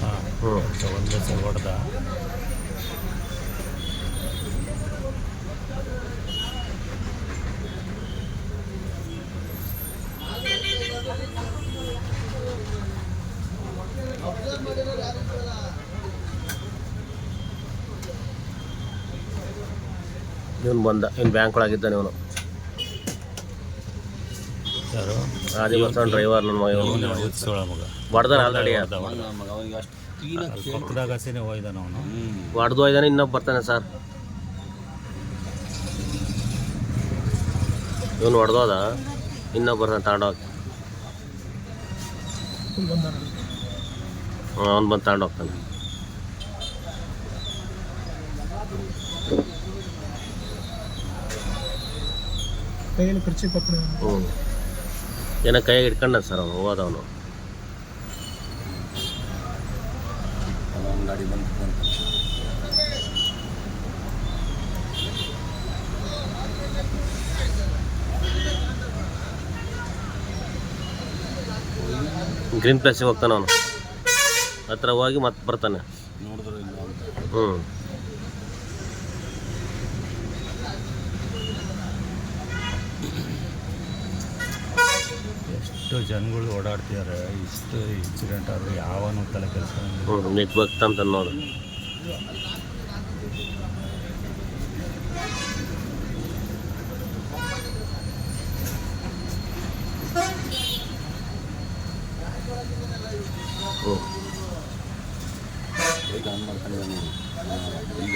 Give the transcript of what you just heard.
ಹಾಂ ಹ್ಞೂ ಒಂದು ಸಲ ಹೊಡೆದ ಇವನು ಬಂದ ಇವ್ನು ಬ್ಯಾಂಕ್ ಒಳಗಿದ್ದಾನೆ ಇವನು. ಯಾರು? ಡ್ರೈವರ್ ನನ್ನ ಮಗ ಇವನು. ಆಲ್ರೆಡಿ ಹೋಯ್ದಾನ ಅವನು. ಹೊಡೆದು ಹೋಯ್ದಾನೆ ಇನ್ನೊಬ್ಬ ಬರ್ತಾನೆ ಸರ್. ಇವನು ಹೊಡೆದೋದ ಇನ್ನೊಬ್ಬ ಬರ್ತಾನೆ ತಗೊಂಡೋಗಿ ಅವ್ನು ಬಂದು ತಗೊಂಡು ಹೋಗ್ತಾನೆ. ಹ್ಞೂ ಏನೋ ಕೈಯಾಗ ಇಟ್ಕೊಂಡ ಸರ್ ಅವನು ಹೋದವನು. ಅವನ ಗಾಡಿ ಬಂದು ಗ್ರೀನ್ ಪ್ಲೇಸಿಗೆ ಹೋಗ್ತಾನೆ ಅವನು. ಹತ್ರ ಹೋಗಿ ಮತ್ತೆ ಬರ್ತಾನೆ. ನೋಡಿದ್ರು ಇಲ್ಲ ಅಂತ. ಹ್ಞೂ ಎಷ್ಟು ಜನಗಳು ಓಡಾಡ್ತಿದ್ದಾರೆ ಇಷ್ಟು ಇನ್ಸಿಡೆಂಟ್ ಆದ್ರೆ ಯಾವನು ತಲೆ ಕೆಲಸ ಹ್ಞೂ ನೆಟ್ವರ್ಕ್ ಅಂತ ನೋಡು. ಹ್ಞೂ ಈಗ ಅನ್ನ ಕಡೆಯನ್ನು ಈಗ